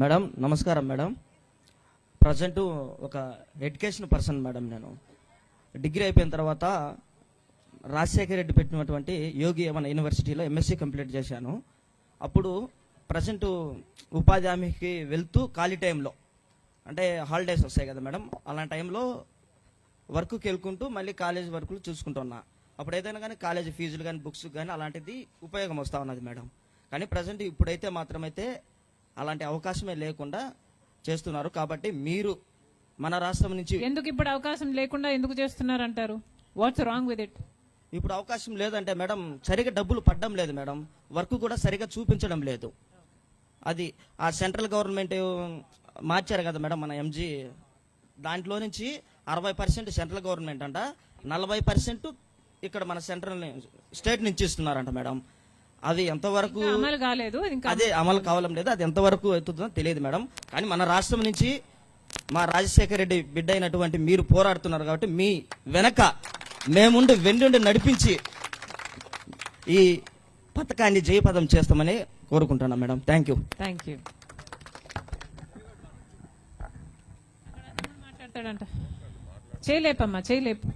Madam నమస్కారం madam. Present ఒక education person madam నేను. డిగ్రీ అయిపోయిన తర్వాత రాజశేఖర రెడ్డి పెట్టినటువంటి యోగి మన యూనివర్సిటీలో ఎంఎస్సీ కంప్లీట్ చేశాను. అప్పుడు ప్రజెంట్ ఉపాధి హామీకి వెళ్తూ ఖాళీ టైంలో అంటే హాలిడేస్ వస్తాయి కదా మేడం అలాంటి టైంలో వర్క్కి వెళ్ళుకుంటూ మళ్ళీ కాలేజ్ వర్క్లు చూసుకుంటున్నా అప్పుడు ఏదైనా కానీ కాలేజ్ ఫీజులు కానీ బుక్స్ కానీ అలాంటిది ఉపయోగం వస్తూ ఉన్నది మేడం. కానీ ప్రజెంట్ ఇప్పుడైతే మాత్రమైతే అలాంటి అవకాశమే లేకుండా చేస్తున్నారు. కాబట్టి మీరు మన రాష్ట్రం నుంచి ఎందుకు ఇప్పుడు అవకాశం లేకుండా ఎందుకు చేస్తున్నారు అంటారు వాట్స్ రాంగ్ విత్ ఇట్ ఇప్పుడు అవకాశం లేదంటే మేడం సరిగా డబ్బులు పడడం లేదు మేడం. వర్క్ కూడా సరిగా చూపించడం లేదు. అది ఆ సెంట్రల్ గవర్నమెంట్ మార్చారు కదా మేడం మన ఎంజీ దాంట్లో నుంచి అరవై పర్సెంట్ సెంట్రల్ గవర్నమెంట్ అంట నలభై పర్సెంట్ ఇక్కడ మన సెంట్రల్ స్టేట్ నుంచి ఇస్తున్నారంట మేడం. అది ఎంతవరకు అమలు కాలేదు ఇంకా అదే అమలు కావడం లేదు అది ఎంతవరకు అవుతుందో తెలియదు మేడం. కానీ మన రాష్ట్రం నుంచి మా రాజశేఖర రెడ్డి బిడ్డ అయినటువంటి మీరు పోరాడుతున్నారు కాబట్టి మీ వెనక మేముండి వెన్నుండి నడిపించి ఈ పథకాన్ని జయపదం చేస్తామని కోరుకుంటున్నాం madam. Thank you thank you మాట్లాడతాడంట. చేయలేపమ్మా చేయలేపు.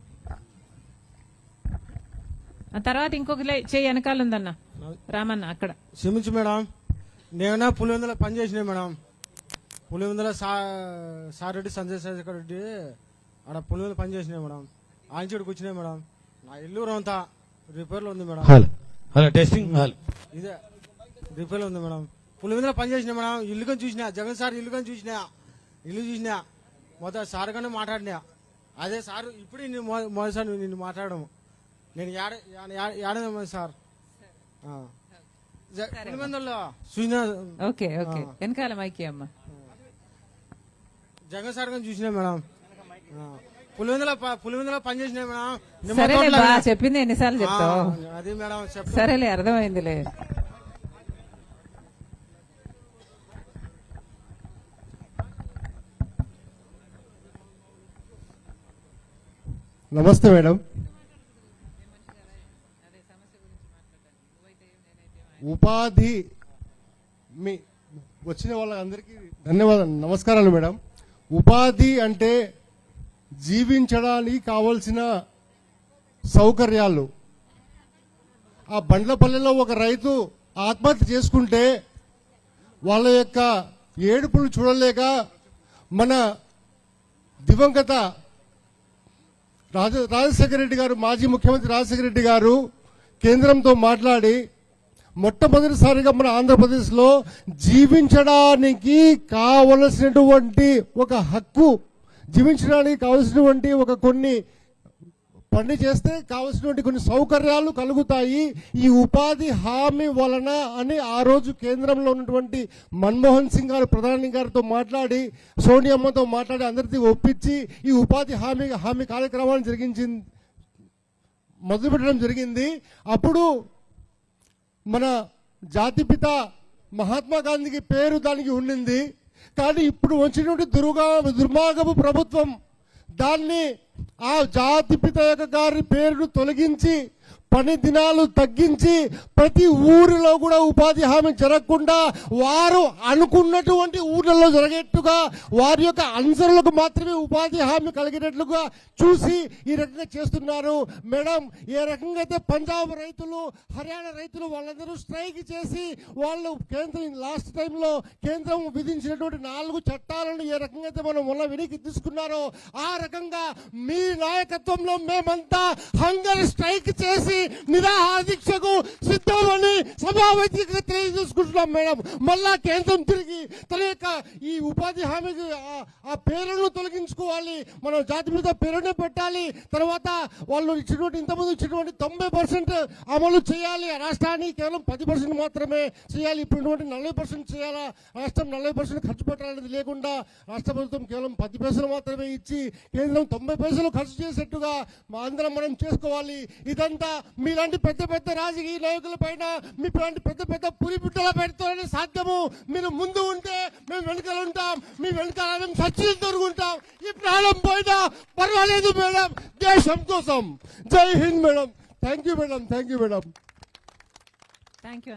ఆ తర్వాత ఇంకొక చేయి వెనకాల ఉందన్న. రామన్న అక్కడ. క్షమించు మేడం. నేనా పులివెందుల పని చేసిన మేడం. పులివెందుల సా సార్ రెడ్డి సంజయ్ శేఖర్ రెడ్డి ఆడ పులివెందుల పని చేసిన మేడం. ఆయన చెడుకు వచ్చినాయి మేడం. నా ఇల్లు అంతా. రిపేర్లో ఉంది madam. Hello. Hello testing hello. ఇదే. రిపేర్లో ఉంది మేడం. పులివెందుల పని చేసిన మేడం. ఇల్లు కానీ చూసిన జగన్ సార్ ఇల్లు కానీ చూసిన ఇల్లు చూసిన మొదట సార్ కానీ మాట్లాడినా. అదే సార్ ఇప్పుడు మొదటిసారి నిన్ను మాట్లాడము. నేను ఏడ ఏడ- సార్ ఆ. జ- పులివెందుల్లో చూసిన ఓకే ఓకే. వెనకాల మైకి అమ్మ. జగన్ సార్ చూసినా మేడం. ఆ. పులివెందుల ప- పులివెందుల పని చేసిన మేడం. సరేలే బా చెప్పింది ఎన్నిసార్లు చెప్తావు? అది మేడం సరేలే అర్థమైందిలే. నమస్తే మేడం. ఉపాధి మీ వచ్చిన వాళ్ళందరికీ ధన్యవాదాలు నమస్కారాలు మేడం. ఉపాధి అంటే జీవించడానికి కావలసిన సౌకర్యాలు. ఆ బండ్లపల్లెలో ఒక రైతు ఆత్మహత్య చేసుకుంటే వాళ్ళ యొక్క ఏడుపులు చూడలేక మన దివంగత రాజ రాజశేఖర రెడ్డి గారు మాజీ ముఖ్యమంత్రి రాజశేఖర రెడ్డి గారు కేంద్రంతో మాట్లాడి మొట్టమొదటిసారిగా మన ఆంధ్రప్రదేశ్లో జీవించడానికి కావలసినటువంటి ఒక హక్కు జీవించడానికి కావలసినటువంటి ఒక కొన్ని పని చేస్తే కావలసినటువంటి కొన్ని సౌకర్యాలు కలుగుతాయి. ఈ ఉపాధి హామీ వలన అని ఆ రోజు కేంద్రంలో ఉన్నటువంటి మన్మోహన్ సింగ్ గారు ప్రధాని గారితో మాట్లాడి సోనియమ్మతో మాట్లాడి అందరితో ఒప్పించి ఈ ఉపాధి హామీ హామీ కార్యక్రమాన్ని జరిగించింది మొదలుపెట్టడం జరిగింది. అప్పుడు మన జాతిపిత మహాత్మా గాంధీకి పేరు దానికి ఉండింది. కానీ ఇప్పుడు వచ్చినటువంటి దుర్గా దుర్మార్గపు ప్రభుత్వం దాన్ని ఆ జాతిపిత యొక్క గారి పేరును తొలగించి పని దినాలు తగ్గించి ప్రతి ఊరిలో కూడా ఉపాధి హామీ జరగకుండా వారు అనుకున్నటువంటి ఊర్లలో జరిగేట్టుగా వారి యొక్క అనుసరులకు మాత్రమే ఉపాధి హామీ కలిగినట్లుగా చూసి ఈ రకంగా చేస్తున్నారు. మేడం ఏ రకంగా అయితే పంజాబ్ రైతులు హర్యానా రైతులు వాళ్ళందరూ స్ట్రైక్ చేసి వాళ్ళు కేంద్రం లాస్ట్ టైంలో కేంద్రం విధించినటువంటి నాలుగు చట్టాలను ఏ రకంగా అయితే మనం మొన్న వెనక్కి తీసుకున్నారో ఆ రకంగా మీ నాయకత్వంలో మేమంతా హంగర్ స్ట్రైక్ చేసి నిరాహార దీక్షకు సిద్ధమని సభావేదికగా తెలియజేసుకుంటున్నాం మేడం. మళ్ళా కేంద్రం తిరిగి తన యొక్క ఈ ఉపాధి హామీకి ఆ- ఆ పేరును తొలగించుకోవాలి. మనం జాతి మీద పేరునే పెట్టాలి. తర్వాత వాళ్ళు ఇచ్చినటువంటి ఇంతకుముందు ఇచ్చినటువంటి తొంభై పర్సెంట్ అమలు చేయాలి. రాష్ట్రానికి కేవలం పది పర్సెంట్ మాత్రమే చేయాలి. ఇప్పుడు నలభై పర్సెంట్ చేయాలా? రాష్ట్రం నలభై పర్సెంట్ ఖర్చు పెట్టాలనేది లేకుండా రాష్ట్ర ప్రభుత్వం కేవలం పది పైసలు మాత్రమే ఇచ్చి కేంద్రం తొంభై పైసలు ఖర్చు చేసేట్టుగా మా అందరం మనం చేసుకోవాలి. ఇదంతా మీలాంటి పెద్ద పెద్ద రాజకీయ నాయకుల పైన మీ ఇటువంటి పెద్ద పెద్ద పులి బిడ్డల సాధ్యము. మీరు ముందు ఉంటే మేము వెనుకలు ఉంటాం. మీ వెనకాల మేము సచ్చిలు దొరుకుంటాం ఈ ప్రాణం పోయినా పర్వాలేదు మేడం. దేశం కోసం. జై Hind madam. Thank you madam thank you madam thank you